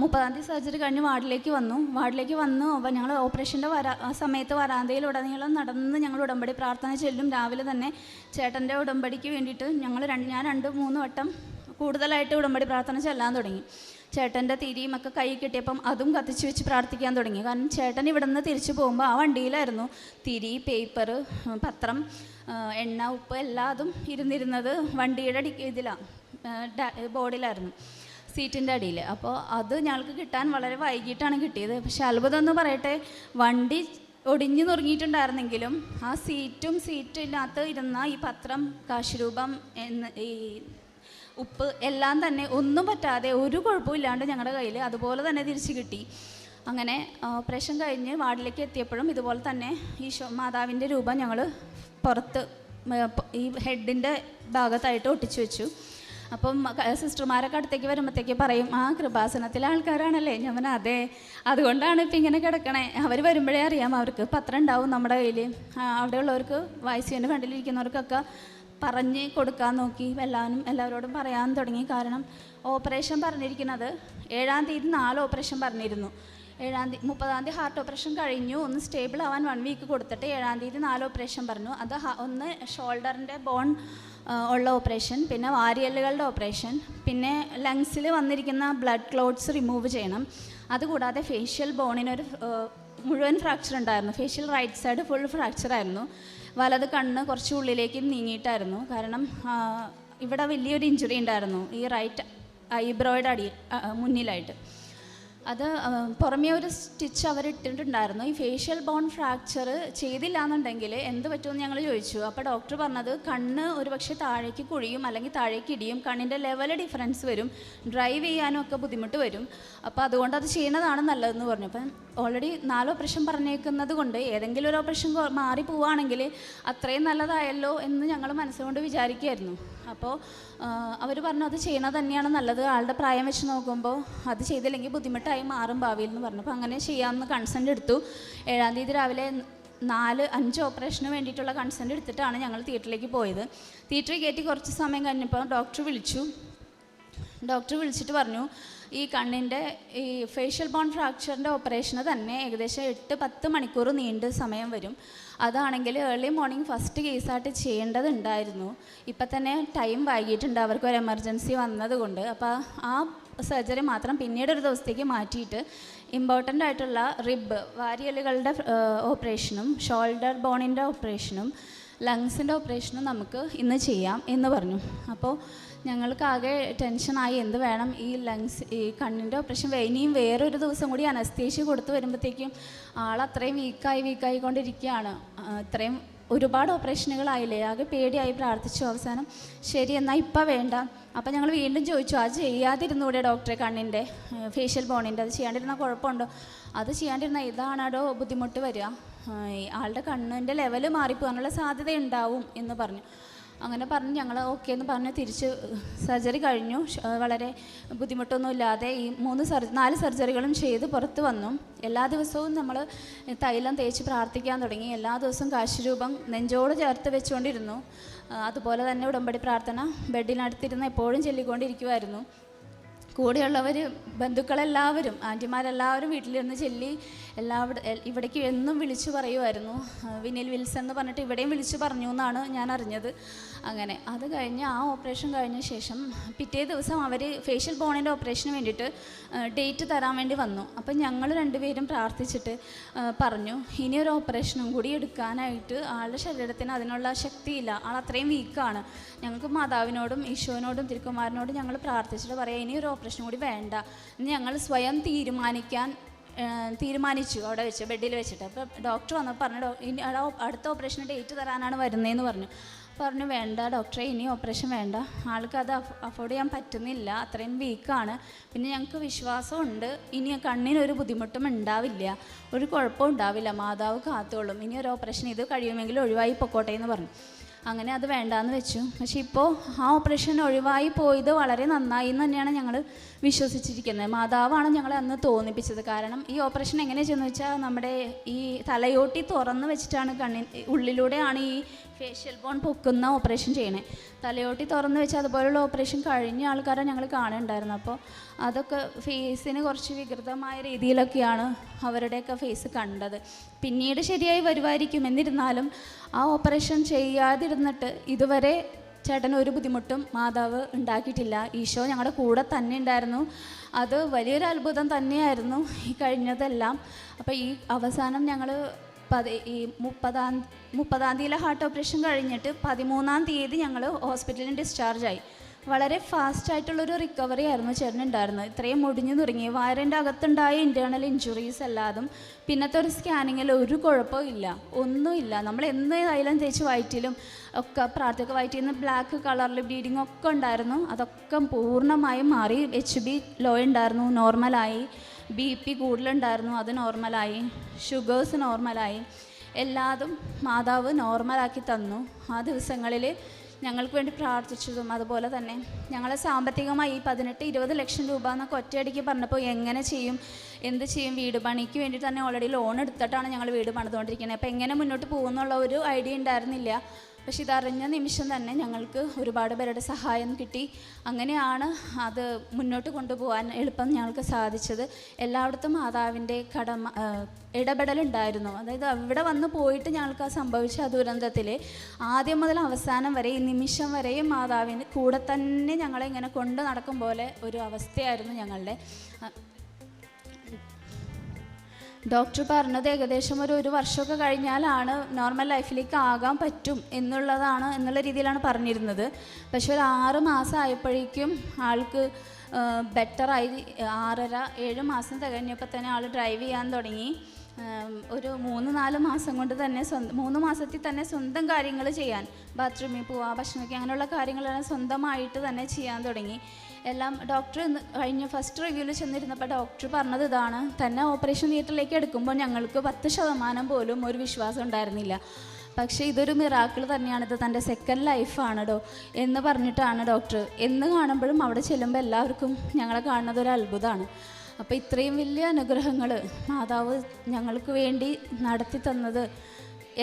മുപ്പതാം തീയതി സർജറി കഴിഞ്ഞ് വാർഡിലേക്ക് വന്നു. വാർഡിലേക്ക് വന്ന് ഞങ്ങൾ ഓപ്പറേഷന്റെ വരാ സമയത്ത് വരാന്തയിൽ ഉടനീളം നടന്ന് ഞങ്ങൾ ഉടമ്പടി പ്രാർത്ഥന ചെല്ലും. രാവിലെ തന്നെ ചേട്ടന്റെ ഉടമ്പടിക്ക് വേണ്ടിയിട്ട് ഞങ്ങൾ രണ്ട് ഞാൻ രണ്ട് മൂന്ന് വട്ടം കൂടുതലായിട്ട് ഉടമ്പടി പ്രാർത്ഥന ചെല്ലാൻ തുടങ്ങി. ചേട്ടന്റെ തിരിയും ഒക്കെ കൈ കിട്ടിയപ്പം അതും കത്തിച്ച് വെച്ച് പ്രാർത്ഥിക്കാൻ തുടങ്ങി. കാരണം ചേട്ടൻ ഇവിടെ നിന്ന് തിരിച്ചു പോകുമ്പോൾ ആ വണ്ടിയിലായിരുന്നു. തിരി പേപ്പർ പത്രം എണ്ണ ഉപ്പ് എല്ലാതും ഇരുന്നിരുന്നത് വണ്ടിയുടെ അടി ഇതിലാണ് ബോർഡിലായിരുന്നു സീറ്റിന്റെ അടിയിൽ അപ്പോൾ അത് ഞങ്ങൾക്ക് കിട്ടാൻ വളരെ വൈകിട്ടാണ് കിട്ടിയത്. പക്ഷെ അത്ഭുതം എന്ന് പറയട്ടെ വണ്ടി ഒടിഞ്ഞു നുറുങ്ങിയിട്ടുണ്ടായിരുന്നെങ്കിലും ആ സീറ്റും സീറ്റിനകത്ത് ഇരുന്ന ഈ പത്രം കാശുരൂപം എന്ന് ഈ ഉപ്പ് എല്ലാം തന്നെ ഒന്നും പറ്റാതെ ഒരു കുഴപ്പമില്ലാണ്ട് ഞങ്ങളുടെ കയ്യിൽ അതുപോലെ തന്നെ തിരിച്ചു കിട്ടി. അങ്ങനെ ഓപ്പറേഷൻ കഴിഞ്ഞ് വാർഡിലേക്ക് എത്തിയപ്പോഴും ഇതുപോലെ തന്നെ ഈശോ മാതാവിന്റെ രൂപം ഞങ്ങൾ പുറത്ത് ഈ ഹെഡിന്റെ ഭാഗത്തായിട്ട് ഒട്ടിച്ചു വെച്ചു. അപ്പം സിസ്റ്റർമാരൊക്കെ അടുത്തേക്ക് വരുമ്പോഴത്തേക്ക് പറയും ആ കൃപാസനത്തിലെ ആൾക്കാരാണല്ലേ? ഞാൻ അതെ. അതുകൊണ്ടാണ് ഇപ്പം ഇങ്ങനെ കിടക്കണേ. അവർ വരുമ്പോഴേ അറിയാം അവർക്ക് പത്രം ഉണ്ടാവും നമ്മുടെ കയ്യിൽ അവിടെയുള്ളവർക്ക് വായിച്ചുവിന്റെ ഫ്രണ്ടിലിരിക്കുന്നവർക്കൊക്കെ പറഞ്ഞ് കൊടുക്കാൻ നോക്കി. എല്ലാവരും എല്ലാവരോടും പറയാൻ തുടങ്ങി. കാരണം ഓപ്പറേഷൻ പറഞ്ഞിരിക്കുന്നത് ഏഴാം തീയതി നാല് ഓപ്പറേഷൻ പറഞ്ഞിരുന്നു. ഏഴാം തീയതി മുപ്പതാം തീയതി ഹാർട്ട് ഓപ്പറേഷൻ കഴിഞ്ഞു. ഒന്ന് സ്റ്റേബിൾ ആവാൻ വൺ വീക്ക് കൊടുത്തിട്ട് ഏഴാം തീയതി നാല് ഓപ്പറേഷൻ പറഞ്ഞു. അത് ഒന്ന് ഷോൾഡറിന്റെ ബോൺ ഉള്ള ഓപ്പറേഷൻ പിന്നെ വാരിയല്ലുകളുടെ ഓപ്പറേഷൻ പിന്നെ ലങ്സിൽ വന്നിരിക്കുന്ന ബ്ലഡ് ക്ലോട്ട്സ് റിമൂവ് ചെയ്യണം. അതുകൂടാതെ ഫേഷ്യൽ ബോണിനൊരു മുഴുവൻ ഫ്രാക്ചർ ഉണ്ടായിരുന്നു. Facial right side full fracture ആയിരുന്നു. വലത് കണ്ണ് കുറച്ച് ഉള്ളിലേക്കും നീങ്ങിയിട്ടായിരുന്നു. കാരണം ഇവിടെ വലിയൊരു ഇഞ്ചുറി ഉണ്ടായിരുന്നു. ഈ റൈറ്റ് ഐബ്രോയുടെ അടി മുന്നിലായിട്ട്. അത് പുറമേ ഒരു സ്റ്റിച്ച് അവർ ഇട്ടിട്ടുണ്ടായിരുന്നു ഈ ഫേഷ്യൽ ബോൺ ഫ്രാക്ചർ ചെയ്തില്ല എന്നുണ്ടെങ്കിൽ എന്ത് പറ്റുമെന്ന് ഞങ്ങൾ ചോദിച്ചു. അപ്പോൾ ഡോക്ടർ പറഞ്ഞത് കണ്ണ് ഒരുപക്ഷെ താഴേക്ക് കുഴിയും അല്ലെങ്കിൽ താഴേക്ക് ഇടിയും കണ്ണിന്റെ ലെവൽ ഡിഫറൻസ് വരും ഡ്രൈവ് ചെയ്യാനും ഒക്കെ ബുദ്ധിമുട്ട് വരും. അപ്പോൾ അതുകൊണ്ട് അത് ചെയ്യുന്നതാണ് നല്ലതെന്ന് പറഞ്ഞു. അപ്പം ഓൾറെഡി നാല് ഓപ്പറേഷൻ പറഞ്ഞേക്കുന്നത് കൊണ്ട് ഏതെങ്കിലും ഒരു ഓപ്പറേഷൻ മാറി പോവുകയാണെങ്കിൽ അത്രയും നല്ലതായല്ലോ എന്ന് ഞങ്ങൾ മനസ്സുകൊണ്ട് വിചാരിക്കുമായിരുന്നു അപ്പോൾ അവർ പറഞ്ഞു അത് ചെയ്യണത് തന്നെയാണ് നല്ലത്. ആളുടെ പ്രായം വെച്ച് നോക്കുമ്പോൾ അത് ചെയ്തില്ലെങ്കിൽ ബുദ്ധിമുട്ടായി മാറും ഭാവിയിൽ എന്ന് പറഞ്ഞു. അപ്പോൾ അങ്ങനെ ചെയ്യാമെന്ന് കൺസെന്റ് എടുത്തു. ഏഴാം തീയതി രാവിലെ നാല് അഞ്ച് ഓപ്പറേഷന് വേണ്ടിയിട്ടുള്ള കൺസെന്റ് എടുത്തിട്ടാണ് ഞങ്ങൾ തിയേറ്ററിലേക്ക് പോയത്. തിയേറ്ററിൽ കയറ്റി കുറച്ച് സമയം കഴിഞ്ഞപ്പോൾ ഡോക്ടർ വിളിച്ചു. ഡോക്ടർ വിളിച്ചിട്ട് പറഞ്ഞു ഈ കണ്ണിന്റെ ഈ ഫേഷ്യൽ ബോൺ ഫ്രാക്ചറിന്റെ ഓപ്പറേഷന് തന്നെ ഏകദേശം എട്ട് പത്ത് മണിക്കൂർ നീണ്ട സമയം വരും. അതാണെങ്കിൽ ഏർലി മോർണിംഗ് ഫസ്റ്റ് കേസായിട്ട് ചെയ്യേണ്ടതുണ്ടായിരുന്നു. ഇപ്പം തന്നെ ടൈം വൈകിട്ടുണ്ട് അവർക്ക് ഒരു എമർജൻസി വന്നതുകൊണ്ട്. അപ്പോൾ ആ സർജറി മാത്രം പിന്നീട് ഒരു ദിവസത്തേക്ക് മാറ്റിയിട്ട് ഇമ്പോർട്ടന്റ് ആയിട്ടുള്ള റിബ് വാരിയലുകളുടെ ഓപ്പറേഷനും ഷോൾഡർ ബോണിന്റെ ഓപ്പറേഷനും ലങ്സിന്റെ ഓപ്പറേഷനും നമുക്ക് ഇന്ന് ചെയ്യാം എന്ന് പറഞ്ഞു. അപ്പോൾ ഞങ്ങൾക്കാകെ ടെൻഷനായി എന്ത് വേണം? ഈ ലങ്സ് ഈ കണ്ണിന്റെ ഓപ്പറേഷൻ ഇനിയും വേറൊരു ദിവസം കൂടി അനസ്തേഷ്യ കൊടുത്ത് വരുമ്പോഴത്തേക്കും ആൾ അത്രയും വീക്കായി വീക്കായി കൊണ്ടിരിക്കുകയാണ്. ഇത്രയും ഒരുപാട് ഓപ്പറേഷനുകളായില്ലേ? ആകെ പേടിയായി പ്രാർത്ഥിച്ചു അവസാനം. ശരി എന്നാൽ ഇപ്പം വേണ്ട. അപ്പം ഞങ്ങൾ വീണ്ടും ചോദിച്ചു അത് ചെയ്യാതിരുന്നൂടെ ഡോക്ടറെ കണ്ണിന്റെ? ഫേഷ്യൽ ബോണിന്റെ? അത് ചെയ്യാണ്ടിരുന്ന കുഴപ്പമുണ്ടോ? അത് ചെയ്യാണ്ടിരുന്ന ഇതാണോ ബുദ്ധിമുട്ട് വരിക? ആളുടെ കണ്ണിന്റെ ലെവൽ മാറിപ്പോകാനുള്ള സാധ്യത ഉണ്ടാവും എന്ന് പറഞ്ഞു. അങ്ങനെ പറഞ്ഞ് ഞങ്ങൾ ഓക്കെ എന്ന് പറഞ്ഞ് തിരിച്ച് സർജറി കഴിഞ്ഞു. വളരെ ബുദ്ധിമുട്ടൊന്നും വളരെ ബുദ്ധിമുട്ടൊന്നുമില്ലാതെ ഈ മൂന്ന് സർജ നാല് സർജറികളും ചെയ്ത് പുറത്ത് വന്നു. എല്ലാ ദിവസവും നമ്മൾ തൈലം തേച്ച് പ്രാർത്ഥിക്കാൻ തുടങ്ങി. എല്ലാ ദിവസവും കാശുരൂപം നെഞ്ചോട് ചേർത്ത് വെച്ചുകൊണ്ടിരുന്നു. അതുപോലെ തന്നെ ഉടമ്പടി പ്രാർത്ഥന ബെഡിനടുത്തിരുന്ന് എപ്പോഴും ചൊല്ലിക്കൊണ്ടിരിക്കുമായിരുന്നു കൂടെയുള്ളവർ ബന്ധുക്കളെല്ലാവരും ആന്റിമാരെല്ലാവരും വീട്ടിലിരുന്ന് ചെല്ലി എല്ലാവിടെ ഇവിടേക്ക് എന്നും വിളിച്ചു പറയുമായിരുന്നു വിനിൽ വിൽസൺ എന്ന് പറഞ്ഞിട്ട് ഇവിടെയും വിളിച്ചു പറഞ്ഞു എന്നാണ് ഞാൻ അറിഞ്ഞത്. അങ്ങനെ അത് കഴിഞ്ഞ് ആ ഓപ്പറേഷൻ കഴിഞ്ഞ ശേഷം പിറ്റേ ദിവസം അവർ ഫേഷ്യൽ ബോണിന്റെ ഓപ്പറേഷന് വേണ്ടിയിട്ട് ഡേറ്റ് തരാൻ വേണ്ടി വന്നു. അപ്പം ഞങ്ങൾ രണ്ടുപേരും പ്രാർത്ഥിച്ചിട്ട് പറഞ്ഞു ഇനിയൊരു ഓപ്പറേഷനും കൂടി എടുക്കാനായിട്ട് ആളുടെ ശരീരത്തിന് അതിനുള്ള ശക്തിയില്ല. ആൾ അത്രയും വീക്കാണ്. ഞങ്ങൾക്ക് മാതാവിനോടും ഈശോനോടും തിരുക്കുമാരനോടും ഞങ്ങൾ പ്രാർത്ഥിച്ചിട്ട് പറയാം ഇനി ഒരു ഓപ്പറേഷൻ കൂടി വേണ്ട. ഞങ്ങൾ സ്വയം തീരുമാനിക്കാൻ തീരുമാനിച്ചു അവിടെ വെച്ച് ബെഡിൽ വെച്ചിട്ട്. അപ്പോൾ ഡോക്ടർ വന്നപ്പോൾ പറഞ്ഞു "ഡോ- ഇനി അടുത്ത ഓപ്പറേഷൻ ഡേറ്റ് തരാനാണ് വരുന്നതെന്ന് പറഞ്ഞു. പറഞ്ഞു വേണ്ട ഡോക്ടറെ ഇനി ഓപ്പറേഷൻ വേണ്ട. ആൾക്ക് അത് അഫോർഡ് ചെയ്യാൻ പറ്റുന്നില്ല. അത്രയും വീക്കാണ് പിന്നെ ഞങ്ങൾക്ക് വിശ്വാസമുണ്ട്. ഇനി കണ്ണിനൊരു ബുദ്ധിമുട്ടും ഉണ്ടാവില്ല. ഒരു കുഴപ്പവും ഉണ്ടാവില്ല. മാതാവ് കാത്തോളും. ഇനി ഒരു ഓപ്പറേഷൻ ഇത് കഴിയുമെങ്കിൽ ഒഴിവായി പൊക്കോട്ടെ എന്ന് പറഞ്ഞു. അങ്ങനെ അത് വേണ്ടാന്ന് വെച്ചു. പക്ഷേ ഇപ്പോൾ ആ ഓപ്പറേഷൻ ഒഴിവായി പോയത് വളരെ നന്നായി എന്ന് തന്നെയാണ് ഞങ്ങൾ വിശ്വസിച്ചിരിക്കുന്നത്. മാതാവാണ് ഞങ്ങളെ അന്ന് തോന്നിപ്പിച്ചത്. കാരണം ഈ ഓപ്പറേഷൻ എങ്ങനെ ചെന്ന് വെച്ചാൽ നമ്മുടെ ഈ തലയോട്ടി തുറന്ന് വെച്ചിട്ടാണ് കണ്ണി ഉള്ളിലൂടെയാണ് ഈ ഫേഷ്യൽ ബോൺ പൊക്കുന്ന ഓപ്പറേഷൻ ചെയ്യണേ. തലയോട്ടി തുറന്ന് വെച്ച് അതുപോലുള്ള ഓപ്പറേഷൻ കഴിഞ്ഞ ആൾക്കാരെ ഞങ്ങൾ കാണുന്നുണ്ടായിരുന്നു അപ്പോൾ അതൊക്കെ ഫേസിന് കുറച്ച് വികൃതമായ രീതിയിലൊക്കെയാണ് അവരുടെയൊക്കെ ഫേസ് കണ്ടത്. പിന്നീട് ശരിയായി വരുമായിരിക്കും. എന്നിരുന്നാലും ആ ഓപ്പറേഷൻ ചെയ്യാതിരുന്നിട്ട് ഇതുവരെ ചേട്ടന് ഒരു ബുദ്ധിമുട്ടും മാതാവ് ഉണ്ടാക്കിയിട്ടില്ല. ഈശോ ഞങ്ങളുടെ കൂടെ തന്നെ ഉണ്ടായിരുന്നു. അത് വലിയൊരു അത്ഭുതം തന്നെയായിരുന്നു ഈ കഴിഞ്ഞതെല്ലാം. അപ്പോൾ ഈ അവസാനം ഞങ്ങൾ പതി ഈ മുപ്പതാം മുപ്പതാം തീയതിയിലെ ഹാർട്ട് ഓപ്പറേഷൻ കഴിഞ്ഞിട്ട് പതിമൂന്നാം തീയതി ഞങ്ങൾ ഹോസ്പിറ്റലിൽ ഡിസ്ചാർജായി. വളരെ ഫാസ്റ്റ് ആയിട്ടുള്ളൊരു റിക്കവറി ആയിരുന്നു ചേട്ടനുണ്ടായിരുന്നത് ഇത്രയും മുടിഞ്ഞു തുടങ്ങി വയറിന്റെ അകത്തുണ്ടായ ഇന്റേർണൽ ഇഞ്ചുറീസ് അല്ലാതും പിന്നത്തെ ഒരു സ്കാനിങ്ങിൽ ഒരു കുഴപ്പവും ഇല്ല. ഒന്നുമില്ല നമ്മൾ എന്ന് തൈലം തേച്ച് വയറ്റിലും ഒക്കെ പ്രാർത്ഥിക വയറ്റിൽ നിന്ന് ബ്ലാക്ക് കളറിൽ ബ്ലീഡിങ് ഒക്കെ ഉണ്ടായിരുന്നു. അതൊക്കെ പൂർണമായും മാറി. എച്ച് ബി ലോ ഉണ്ടായിരുന്നു നോർമലായി ബി പി കൂടുതലുണ്ടായിരുന്നു അത് നോർമലായി ഷുഗേഴ്സ് നോർമലായി എല്ലാതും മാതാവ് നോർമലാക്കി തന്നു. ആ ദിവസങ്ങളിൽ ഞങ്ങൾക്ക് വേണ്ടി പ്രാർത്ഥിച്ചതും അതുപോലെ തന്നെ ഞങ്ങളെ സാമ്പത്തികമായി ഈ പതിനെട്ട് ഇരുപത് ലക്ഷം രൂപ എന്നൊക്കെ ഒറ്റയടിക്ക് പറഞ്ഞപ്പോൾ എങ്ങനെ ചെയ്യും എന്ത് ചെയ്യും വീട് പണിക്ക് വേണ്ടി തന്നെ ഓൾറെഡി ലോൺ എടുത്തിട്ടാണ് ഞങ്ങൾ വീട് പണിതുകൊണ്ടിരിക്കുന്നത്. അപ്പോൾ എങ്ങനെ മുന്നോട്ട് പോകുന്നുള്ള ഒരു ഐഡിയ ഉണ്ടായിരുന്നില്ല. പക്ഷെ ഇതറിഞ്ഞ നിമിഷം തന്നെ ഞങ്ങൾക്ക് ഒരുപാട് പേരുടെ സഹായം കിട്ടി. അങ്ങനെയാണ് അത് മുന്നോട്ട് കൊണ്ടുപോകാൻ എളുപ്പം ഞങ്ങൾക്ക് സാധിച്ചത്. എല്ലായിടത്തും മാതാവിന്റെ കടമ ഇടപെടലുണ്ടായിരുന്നു. അതായത് അവിടെ വന്ന് പോയിട്ട് ഞങ്ങൾക്ക് ആ സംഭവിച്ച ആ ദുരന്തത്തിൽ ആദ്യം മുതൽ അവസാനം വരെ ഈ നിമിഷം വരെയും മാതാവിന് കൂടെ തന്നെ ഞങ്ങളെ ഇങ്ങനെ കൊണ്ട് നടക്കും പോലെ ഒരു അവസ്ഥയായിരുന്നു ഞങ്ങളുടെ. ഡോക്ടർ പറഞ്ഞത് ഏകദേശം ഒരു ഒരു വർഷമൊക്കെ കഴിഞ്ഞാലാണ് നോർമൽ ലൈഫിലേക്ക് ആകാൻ പറ്റും എന്നുള്ളതാണ് എന്നുള്ള രീതിയിലാണ് പറഞ്ഞിരുന്നത്. പക്ഷെ ഒരു ആറ് മാസം ആയപ്പോഴേക്കും ആൾക്ക് ബെറ്ററായി ആറര ഏഴ് മാസം തികഞ്ഞപ്പോൾ തന്നെ ആൾ ഡ്രൈവ് ചെയ്യാൻ തുടങ്ങി. ഒരു മൂന്ന് നാല് മാസം കൊണ്ട് തന്നെ സ്വന്തം മൂന്ന് മാസത്തിൽ തന്നെ സ്വന്തം കാര്യങ്ങൾ ചെയ്യാൻ ബാത്റൂമിൽ പോവുക ഭക്ഷണമൊക്കെ അങ്ങനെയുള്ള കാര്യങ്ങളെല്ലാം സ്വന്തമായിട്ട് തന്നെ ചെയ്യാൻ തുടങ്ങി. എല്ലാം ഡോക്ടർ കഴിഞ്ഞ ഫസ്റ്റ് റിവ്യൂവിൽ ചെന്നിരുന്നപ്പോൾ ഡോക്ടർ പറഞ്ഞത് ഇതാണ്. തന്നെ ഓപ്പറേഷൻ തിയേറ്ററിലേക്ക് എടുക്കുമ്പോൾ ഞങ്ങൾക്ക് പത്ത് ശതമാനം പോലും ഒരു വിശ്വാസം ഉണ്ടായിരുന്നില്ല. പക്ഷേ ഇതൊരു മിറാക്കിൾ തന്നെയാണ് ഇത് തന്റെ സെക്കൻഡ് ലൈഫാണ് എന്ന് പറഞ്ഞിട്ടാണ് ഡോക്ടർ എന്ന് കാണുമ്പോഴും അവിടെ ചെല്ലുമ്പോൾ എല്ലാവർക്കും ഞങ്ങളെ കാണുന്നത് ഒരു അത്ഭുതമാണ് അപ്പോൾ ഇത്രയും വലിയ അനുഗ്രഹങ്ങൾ മാതാവ് ഞങ്ങൾക്ക് വേണ്ടി നടത്തി തന്നത്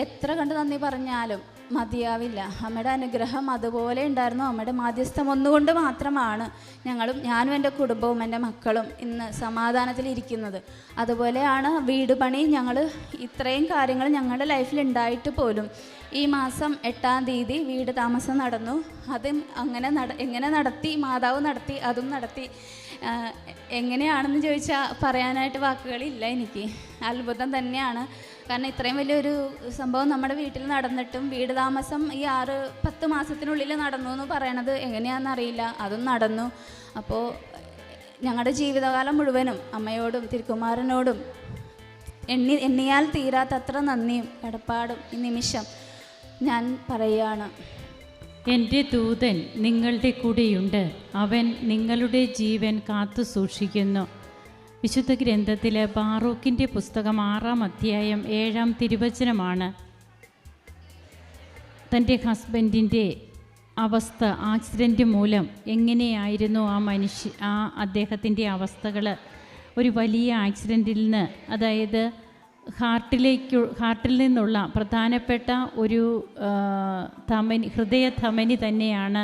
എത്ര കണ്ട് നന്ദി പറഞ്ഞാലും മതിയാവില്ല. അമ്മയുടെ അനുഗ്രഹം അതുപോലെ ഉണ്ടായിരുന്നു. അമ്മയുടെ മാധ്യസ്ഥം ഒന്നുകൊണ്ട് മാത്രമാണ് ഞങ്ങളും ഞാനും എന്റെ കുടുംബവും എന്റെ മക്കളും ഇന്ന് സമാധാനത്തിലിരിക്കുന്നത് അതുപോലെയാണ് വീട് പണി ഞങ്ങൾ ഇത്രയും കാര്യങ്ങൾ ഞങ്ങളുടെ ലൈഫിൽ ഉണ്ടായിട്ട് പോലും ഈ മാസം എട്ടാം തീയതി വീട് താമസം നടന്നു. അതും അങ്ങനെ നട എങ്ങനെ നടത്തി മാതാവ് നടത്തി അതും നടത്തി. എങ്ങനെയാണെന്ന് ചോദിച്ചാൽ പറയാനായിട്ട് വാക്കുകളില്ല എനിക്ക്. അത്ഭുതം തന്നെയാണ്. കാരണം ഇത്രയും വലിയൊരു സംഭവം നമ്മുടെ വീട്ടിൽ നടന്നിട്ടും വീട് താമസം ഈ ആറ് പത്ത് മാസത്തിനുള്ളിൽ നടന്നു എന്ന് പറയണത് എങ്ങനെയാണെന്ന് അറിയില്ല. അതും നടന്നു. അപ്പോൾ ഞങ്ങളുടെ ജീവിതകാലം മുഴുവനും അമ്മയോടും തിരുക്കുമാരനോടും എണ്ണി എണ്ണിയാൽ തീരാത്തത്ര നന്ദിയും കടപ്പാടും ഈ നിമിഷം ഞാൻ പറയുകയാണ്. എന്റെ ദൂതൻ നിങ്ങളുടെ കൂടെയുണ്ട്. അവൻ നിങ്ങളുടെ ജീവൻ കാത്തു സൂക്ഷിക്കുന്നു. വിശുദ്ധ ഗ്രന്ഥത്തിലെ ബാറൂക്കിന്റെ പുസ്തകം ആറാം അധ്യായം ഏഴാം തിരുവചനമാണ്. തന്റെ ഹസ്ബൻഡിന്റെ അവസ്ഥ ആക്സിഡന്റ് മൂലം എങ്ങനെയായിരുന്നു? ആ മനുഷ്യ ആ അദ്ദേഹത്തിന്റെ അവസ്ഥകൾ ഒരു വലിയ ആക്സിഡന്റിൽ നിന്ന് അതായത് ഹാർട്ടിലേക്ക് ഹാർട്ടിൽ നിന്നുള്ള പ്രധാനപ്പെട്ട ഒരു ധമനി ഹൃദയ ധമനി തന്നെയാണ്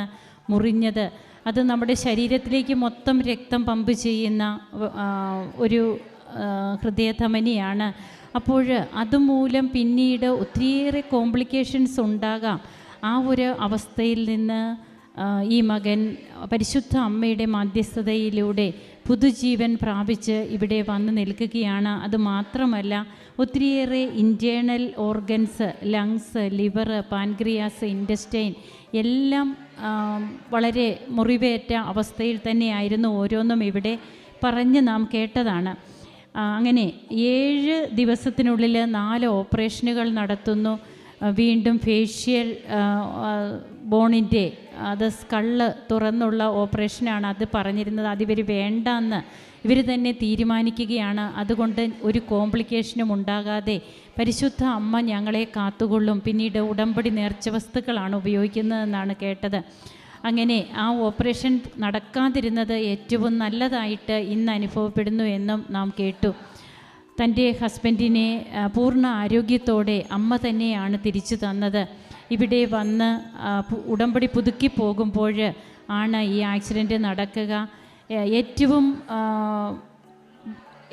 മുറിഞ്ഞത്. അത് നമ്മുടെ ശരീരത്തിലേക്ക് മൊത്തം രക്തം പമ്പ് ചെയ്യുന്ന ഒരു ഹൃദയ ധമനിയാണ്. അപ്പോൾ അതുമൂലം പിന്നീട് ഒത്തിരിയേറെ കോംപ്ലിക്കേഷൻസ് ഉണ്ടാകാം. ആ ഒരു അവസ്ഥയിൽ നിന്ന് ഈ മകൻ പരിശുദ്ധ അമ്മയുടെ മധ്യസ്ഥതയിലൂടെ പുതുജീവൻ പ്രാപിച്ച് ഇവിടെ വന്ന് നിൽക്കുകയാണ്. അത് മാത്രമല്ല ഒത്തിരിയേറെ internal organs lungs liver pancreas intestine എല്ലാം വളരെ മുറിവേറ്റ അവസ്ഥയിൽ തന്നെയായിരുന്നു ഓരോന്നും ഇവിടെ പറഞ്ഞ് നാം കേട്ടതാണ്. അങ്ങനെ ഏഴ് ദിവസത്തിനുള്ളിൽ നാല് ഓപ്പറേഷനുകൾ നടത്തുന്നു. വീണ്ടും ഫേഷ്യൽ ബോണിന്റെ അത് സ്കള്ള് തുറന്നുള്ള ഓപ്പറേഷനാണ് അത് പറഞ്ഞിരുന്നത്. അതിവർ വേണ്ടെന്ന് ഇവർ തന്നെ തീരുമാനിക്കുകയാണ്. അതുകൊണ്ട് ഒരു കോംപ്ലിക്കേഷനും ഉണ്ടാകാതെ പരിശുദ്ധ അമ്മ ഞങ്ങളെ കാത്തുകൊള്ളും. പിന്നീട് ഉടമ്പടി നേർച്ച വസ്തുക്കളാണ് ഉപയോഗിക്കുന്നതെന്നാണ് കേട്ടത്. അങ്ങനെ ആ ഓപ്പറേഷൻ നടക്കാതിരുന്നത് ഏറ്റവും നല്ലതായിട്ട് ഇന്ന് അനുഭവപ്പെടുന്നു എന്നും നാം കേട്ടു. തന്റെ ഹസ്ബൻഡിനെ പൂർണ ആരോഗ്യത്തോടെ അമ്മ തന്നെയാണ് തിരിച്ചു തന്നത്. ഇവിടെ വന്ന് ഉടമ്പടി പുതുക്കി പോകുമ്പോൾ ആണ് ഈ ആക്സിഡന്റ് നടക്കുക. ഏറ്റവും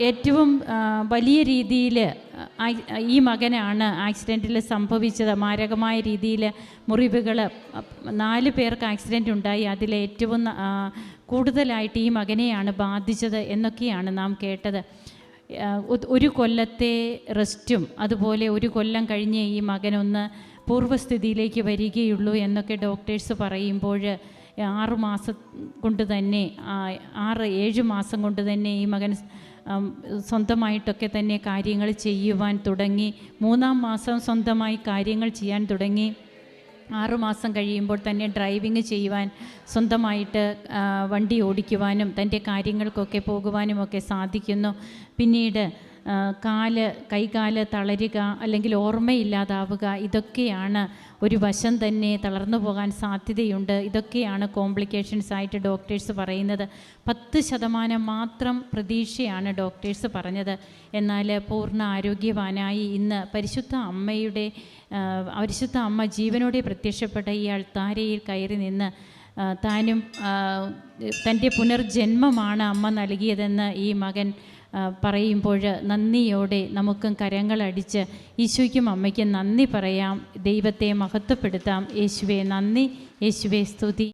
ഏറ്റവും വലിയ രീതിയിൽ ഈ മകനാണ് ആക്സിഡന്റിൽ സംഭവിച്ചത്. മാരകമായ രീതിയിൽ മുറിവുകൾ നാല് പേർക്ക് ആക്സിഡന്റ് ഉണ്ടായി. അതിൽ ഏറ്റവും കൂടുതലായിട്ട് ഈ മകനെയാണ് ബാധിച്ചത് എന്നൊക്കെയാണ് നാം കേട്ടത്. ഒരു കൊല്ലത്തെ റെസ്റ്റും അതുപോലെ ഒരു കൊല്ലം കഴിഞ്ഞ് ഈ മകനൊന്ന് പൂർവസ്ഥിതിയിലേക്ക് വരികയുള്ളൂ എന്നൊക്കെ ഡോക്ടേഴ്സ് പറയുമ്പോൾ ആറ് മാസം കൊണ്ട് തന്നെ ആറ് ഏഴ് മാസം കൊണ്ട് തന്നെ ഈ മകൻ സ്വന്തമായിട്ടൊക്കെ തന്നെ കാര്യങ്ങൾ ചെയ്യുവാൻ തുടങ്ങി. മൂന്നാം മാസം സ്വന്തമായി കാര്യങ്ങൾ ചെയ്യാൻ തുടങ്ങി. ആറുമാസം കഴിയുമ്പോൾ തന്നെ ഡ്രൈവിങ് ചെയ്യുവാൻ സ്വന്തമായിട്ട് വണ്ടി ഓടിക്കുവാനും തന്റെ കാര്യങ്ങൾക്കൊക്കെ പോകുവാനുമൊക്കെ സാധിക്കുന്നു. പിന്നീട് കാൽ കൈകാൽ തളരുക അല്ലെങ്കിൽ ഓർമ്മയില്ലാതാവുക ഇതൊക്കെയാണ് ഒരു വശം തന്നെ തളർന്നു പോകാൻ സാധ്യതയുണ്ട്. ഇതൊക്കെയാണ് കോംപ്ലിക്കേഷൻസ് ആയിട്ട് ഡോക്ടേഴ്സ് പറയുന്നത്. പത്ത് ശതമാനം മാത്രം പ്രതീക്ഷയാണ് ഡോക്ടേഴ്സ് പറഞ്ഞത്. എന്നാൽ പൂർണ ആരോഗ്യവാനായി ഇന്ന് പരിശുദ്ധ അമ്മയുടെ പരിശുദ്ധ അമ്മ ജീവനോടെ പ്രത്യക്ഷപ്പെട്ട ഈ അൾത്താരയിൽ കയറി നിന്ന് താനും തന്റെ പുനർജന്മമാണ് അമ്മ നൽകിയതെന്ന് ഈ മകൻ പറയുമ്പോൾ നന്ദിയോടെ നമുക്കും കരങ്ങളടിച്ച് ഈശോയ്ക്കും അമ്മയ്ക്കും നന്ദി പറയാം. ദൈവത്തെ മഹത്വപ്പെടുത്താം. യേശുവെ നന്ദി. യേശുവെ സ്തുതി.